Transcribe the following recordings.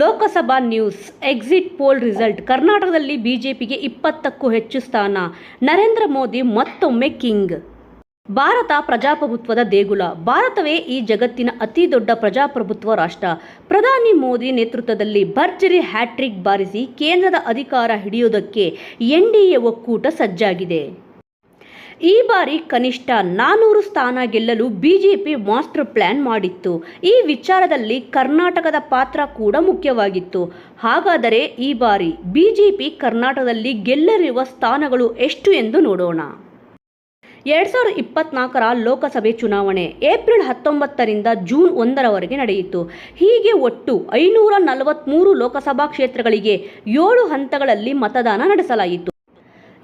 Lok Sabha news exit poll result. ಕರ್ನಾಟಕದಲ್ಲಿ ಬಿಜೆಪಿಗೆ ಇಪ್ಪತ್ತಕ್ಕೂ ಹೆಚ್ಚು ಸ್ಥಾನ. ನರೇಂದ್ರ ಮೋದಿ ಮತ್ತೊಮ್ಮೆ ಕಿಂಗ್. ಭಾರತ ಪ್ರಜಾಪ್ರಭುತ್ವದ ದೇಗುಲ. ಭಾರತವೇ ಈ ಜಗತ್ತಿನ ಅತಿ ದೊಡ್ಡ ಪ್ರಜಾಪ್ರಭುತ್ವ ರಾಷ್ಟ್ರ. ಪ್ರಧಾನಿ ಮೋದಿ ನೇತೃತ್ವದಲ್ಲಿ ಭರ್ಜರಿ ಹ್ಯಾಟ್ರಿಕ್ ಬಾರಿಸಿ ಕೇಂದ್ರದ ಅಧಿಕಾರ ಹಿಡಿಯುವುದಕ್ಕೆ ಎನ್ಡಿಎ ಒಕ್ಕೂಟ ಸಜ್ಜಾಗಿದೆ. ಈ ಬಾರಿ ಕನಿಷ್ಠ ನಾನೂರು ಸ್ಥಾನ ಗೆಲ್ಲಲು ಬಿಜೆಪಿ ಮಾಸ್ಟರ್ ಪ್ಲ್ಯಾನ್ ಮಾಡಿತ್ತು. ಈ ವಿಚಾರದಲ್ಲಿ ಕರ್ನಾಟಕದ ಪಾತ್ರ ಕೂಡ ಮುಖ್ಯವಾಗಿತ್ತು. ಹಾಗಾದರೆ ಈ ಬಾರಿ ಬಿಜೆಪಿ ಕರ್ನಾಟಕದಲ್ಲಿ ಗೆಲ್ಲಲಿರುವ ಸ್ಥಾನಗಳು ಎಷ್ಟು ಎಂದು ನೋಡೋಣ. ಎರಡ್ ಸಾವಿರದ ಇಪ್ಪತ್ನಾಲ್ಕರ ಲೋಕಸಭೆ ಚುನಾವಣೆ ಏಪ್ರಿಲ್ ಹತ್ತೊಂಬತ್ತರಿಂದ ಜೂನ್ ಒಂದರವರೆಗೆ ನಡೆಯಿತು. ಹೀಗೆ ಒಟ್ಟು ಐನೂರ ನಲವತ್ತ್ಮೂರು ಲೋಕಸಭಾ ಕ್ಷೇತ್ರಗಳಿಗೆ ಏಳು ಹಂತಗಳಲ್ಲಿ ಮತದಾನ ನಡೆಸಲಾಯಿತು.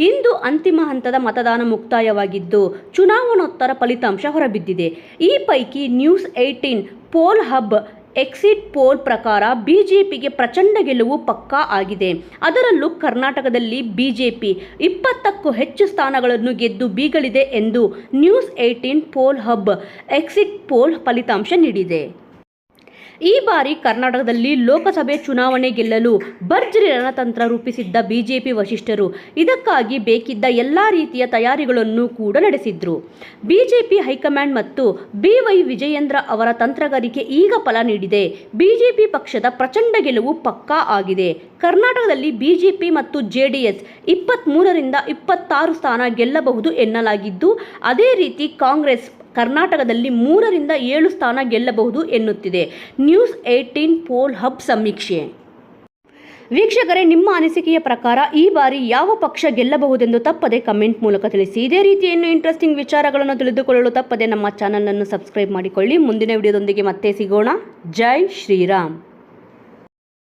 ಇಂದು ಅಂತಿಮ ಹಂತದ ಮತದಾನ ಮುಕ್ತಾಯವಾಗಿದ್ದು, ಚುನಾವಣೋತ್ತರ ಫಲಿತಾಂಶ ಹೊರಬಿದ್ದಿದೆ. ಈ ಪೈಕಿ news eighteen poll hub, exit poll ಪ್ರಕಾರ ಬಿಜೆಪಿಗೆ ಪ್ರಚಂಡ ಗೆಲುವು ಪಕ್ಕಾ ಆಗಿದೆ. ಅದರಲ್ಲೂ ಕರ್ನಾಟಕದಲ್ಲಿ ಬಿಜೆಪಿ ಇಪ್ಪತ್ತಕ್ಕೂ ಹೆಚ್ಚು ಸ್ಥಾನಗಳನ್ನು ಗೆದ್ದು ಬೀಗಲಿದೆ ಎಂದು news eighteen poll hub, exit poll ಫಲಿತಾಂಶ ನೀಡಿದೆ. ಈ ಬಾರಿ ಕರ್ನಾಟಕದಲ್ಲಿ ಲೋಕಸಭೆ ಚುನಾವಣೆ ಗೆಲ್ಲಲು ಭರ್ಜರಿ ರಣತಂತ್ರ ರೂಪಿಸಿದ್ದ ಬಿಜೆಪಿ ವಶಿಷ್ಠರು ಇದಕ್ಕಾಗಿ ಬೇಕಿದ್ದ ಎಲ್ಲ ರೀತಿಯ ತಯಾರಿಗಳನ್ನು ಕೂಡ ನಡೆಸಿದ್ರು. ಬಿಜೆಪಿ ಹೈಕಮಾಂಡ್ ಮತ್ತು ಬಿವೈ ವಿಜಯೇಂದ್ರ ಅವರ ತಂತ್ರಗಾರಿಕೆ ಈಗ ಫಲ ನೀಡಿದೆ. ಬಿಜೆಪಿ ಪಕ್ಷದ ಪ್ರಚಂಡ ಗೆಲುವು ಪಕ್ಕಾ ಆಗಿದೆ. ಕರ್ನಾಟಕದಲ್ಲಿ ಬಿಜೆಪಿ ಮತ್ತು ಜೆಡಿಎಸ್ ಇಪ್ಪತ್ತ್ಮೂರರಿಂದ ಇಪ್ಪತ್ತಾರು ಸ್ಥಾನ ಗೆಲ್ಲಬಹುದು ಎನ್ನಲಾಗಿದ್ದು, ಅದೇ ರೀತಿ ಕಾಂಗ್ರೆಸ್ ಕರ್ನಾಟಕದಲ್ಲಿ ಮೂರರಿಂದ ಏಳು ಸ್ಥಾನ ಗೆಲ್ಲಬಹುದು ಎನ್ನುತ್ತಿದೆ. ನ್ಯೂಸ್ ಏಯ್ಟೀನ್ ಪೋಲ್ ಹಬ್ ಸಮೀಕ್ಷೆ. ವೀಕ್ಷಕರೇ, ನಿಮ್ಮ ಅನಿಸಿಕೆಯ ಪ್ರಕಾರ ಈ ಬಾರಿ ಯಾವ ಪಕ್ಷ ಗೆಲ್ಲಬಹುದೆಂದು ತಪ್ಪದೆ ಕಮೆಂಟ್ ಮೂಲಕ ತಿಳಿಸಿ. ಇದೇ ರೀತಿಯನ್ನು ಇಂಟ್ರೆಸ್ಟಿಂಗ್ ವಿಚಾರಗಳನ್ನು ತಿಳಿದುಕೊಳ್ಳಲು ತಪ್ಪದೆ ನಮ್ಮ ಚಾನಲನ್ನು ಸಬ್ಸ್ಕ್ರೈಬ್ ಮಾಡಿಕೊಳ್ಳಿ. ಮುಂದಿನ ವಿಡಿಯೋದೊಂದಿಗೆ ಮತ್ತೆ ಸಿಗೋಣ. ಜೈ ಶ್ರೀರಾಮ್.